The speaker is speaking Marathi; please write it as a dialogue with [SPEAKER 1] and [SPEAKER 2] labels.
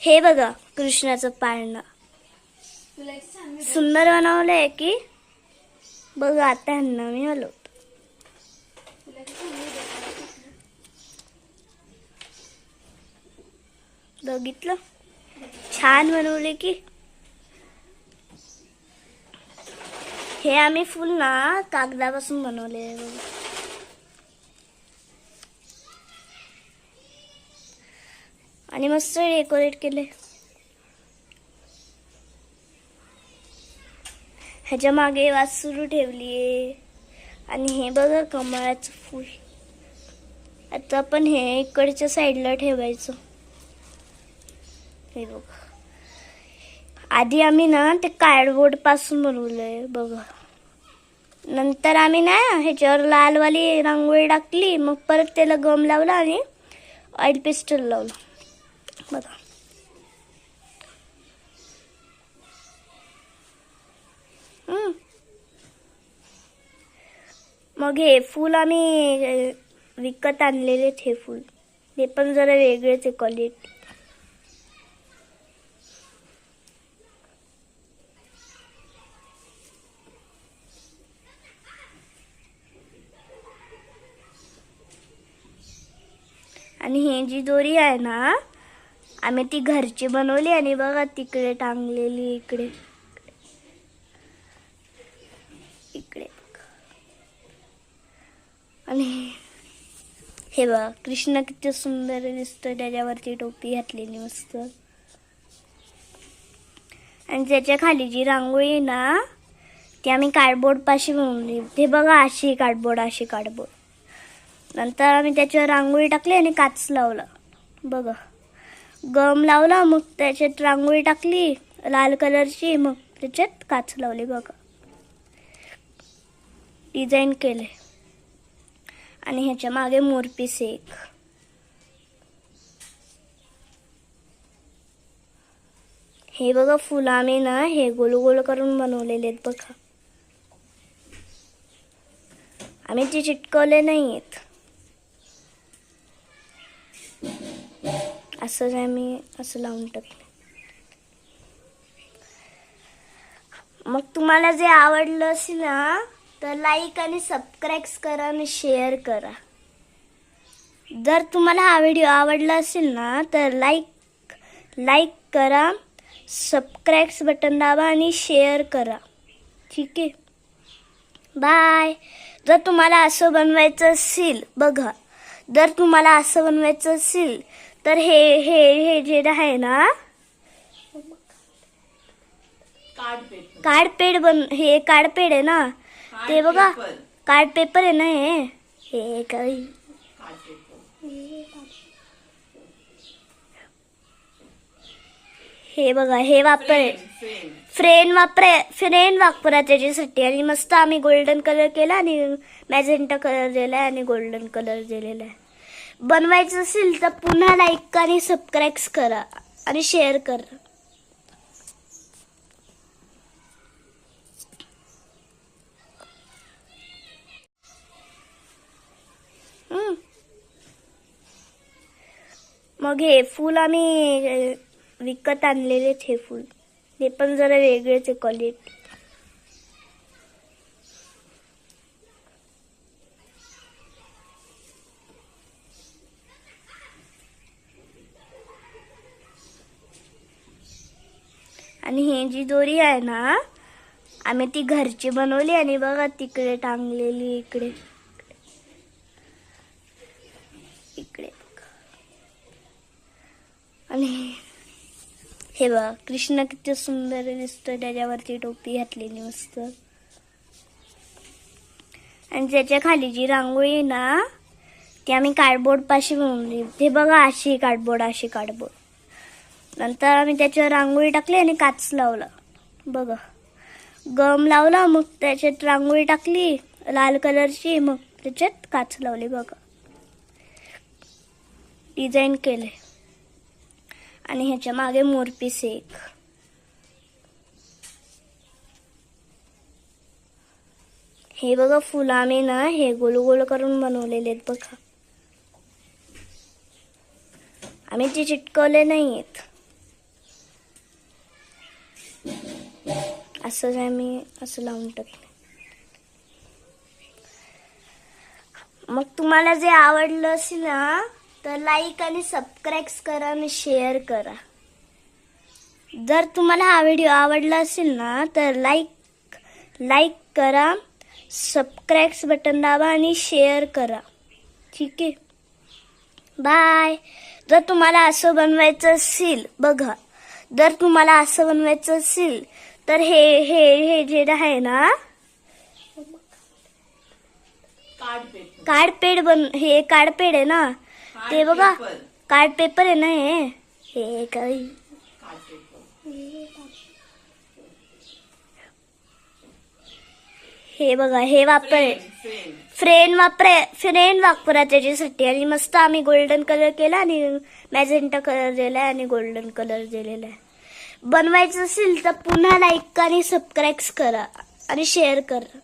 [SPEAKER 1] हे बघा कृष्णाचं पाळणं. सुंदर बनवलंय की? बघा आता ह्यांना मी हलवतो बघितलं? छान बनवले की? हे आम्ही फुल ना कागदापासून बनवले बघ बघा. आणि मस्त डेकोरेट केले ह्याच्या मागे वासुरू ठेवलीये. आणि हे बघा कमळाचं फूल. आता आपण हे इकडच्या साईडला ठेवायचं. हे बघ. आधी आम्ही ना ते कार्डबोर्डपासून बनवलंय बघा. नंतर आम्ही ना ह्याच्यावर लालवाली रांगोळी टाकली मग परत त्याला गम लावला आणि ऑइल पेस्टल लावलं. बघा. मग हे फूल आम्ही विकत आणलेले हे फूल. ते पण जरा वेगळेच आहे क्वालिटी आणि ही जी दोरी आहे ना आम्ही ती घरची बनवली आणि बघा तिकडे टांगलेली इकडे. इकडे आणि हे बघा कृष्ण किती सुंदर दिसतोय त्याच्यावरती टोपी घातलेली मस्त. आणि त्याच्याखाली जी रांगोळी आहे ना ती आम्ही कार्डबोर्ड पाशी बनवली. ते बघा अशी कार्डबोर्ड अशी कार्डबोर्ड नंतर आम्ही त्याच्यावर रांगोळी टाकली आणि काच लावला. बघा. गम लावला मग त्याच्यात रांगोळी टाकली लाल कलरची मग त्याच्यात काच लावली बघा. डिझाईन केले. आणि ह्याच्या मागे मोरपीस एक. हे बघा फुलं आम्ही ना हे गोल गोल करून बनवलेले आहेत बघा. आम्ही ते चिटकवले नाही आहेत असंच आम्ही असं लावून टाकलं. मग तुम्हाला जे आवडलं असेल ना तर लाईक आणि सबस्क्राईब करा आणि शेअर करा. जर तुम्हाला हा व्हिडिओ आवडला असेल ना तर लाईक लाईक करा सबस्क्राईब्स बटन दाबा आणि शेअर करा. ठीक आहे? बाय जर तुम्हाला असं बनवायचं असेल बघा. जर तुम्हाला असं बनवायचं असेल तर हे हे हे जे आहे ना
[SPEAKER 2] कार्ड
[SPEAKER 1] कार्डपेड बन हे कार्डपेड आहे ना. ते बघा. कार्ड पेपर आहे ना हे. हे काही.
[SPEAKER 2] कार्ड
[SPEAKER 1] हे बघा हे वापर
[SPEAKER 2] फ्रेम
[SPEAKER 1] फ्रेन वापरा फ्रेन वापरा त्याच्यासाठी आणि मस्त आम्ही गोल्डन कलर केला आणि मॅजेंटा कलर दिलाय आणि गोल्डन कलर दिलेला आहे. बनवायचं असेल तर पुन्हा लाईक आणि सबस्क्राईब करा आणि शेअर करा. मग हे फूल आम्ही विकत आणलेले हे फूल. ते पण जरा वेगळेच आहे क्वालिटी आणि हे जी दोरी आहे ना आम्ही ती घरची बनवली आणि बघा तिकडे टांगलेली इकडे. इकडे आणि हे बघा कृष्ण किती सुंदर दिसतोय त्याच्यावरती टोपी घातलेली मस्त. आणि त्याच्याखाली जी रांगोळी आहे ना ती आम्ही कार्डबोर्ड पाशी बनवली. ते बघा अशी कार्डबोर्ड अशी कार्डबोर्ड नंतर आम्ही त्याच्यावर रांगोळी टाकली आणि काच लावला. बघा गम लावला मग त्याच्यात रांगोळी टाकली लाल कलरची मग त्याच्यात काच लावली बघा. डिझाईन केले. आणि ह्याच्या मागे मोरपीस एक. हे बघा फुलं आम्ही ना हे गोल गोल करून बनवलेले आहेत बघा. आम्ही ते चिटकवले नाही आहेत असं काय मी असं लावून टाकलं. मग तुम्हाला जे आवडलं असेल ना तर लाईक आणि सबस्क्राईब करा आणि शेअर करा. जर तुम्हाला हा व्हिडिओ आवडला असेल ना तर लाईक लाईक करा सबस्क्राईब्स बटन दाबा आणि शेअर करा. ठीक आहे? बाय जर तुम्हाला असं बनवायचं असेल बघा. जर तुम्हाला असं बनवायचं असेल तर हे हे हे जे आहे ना
[SPEAKER 2] कार्ड
[SPEAKER 1] कार्डपेड बन हे कार्डपेड आहे ना. ते
[SPEAKER 2] कार्ड
[SPEAKER 1] बघा. कार्ड पेपर आहे ना हे. हे काही.
[SPEAKER 2] कार्ड
[SPEAKER 1] हे बघा हे वापर
[SPEAKER 2] फ्रेम
[SPEAKER 1] फ्रेन वापरा फ्रेन वापरा त्याच्यासाठी आणि मस्त आम्ही गोल्डन कलर केला आणि मॅजेंटा कलर दिलाय आणि गोल्डन कलर दिलेला आहे. बनवायचं असेल तर पुन्हा लाईक आणि सबस्क्राईब करा आणि शेअर करा.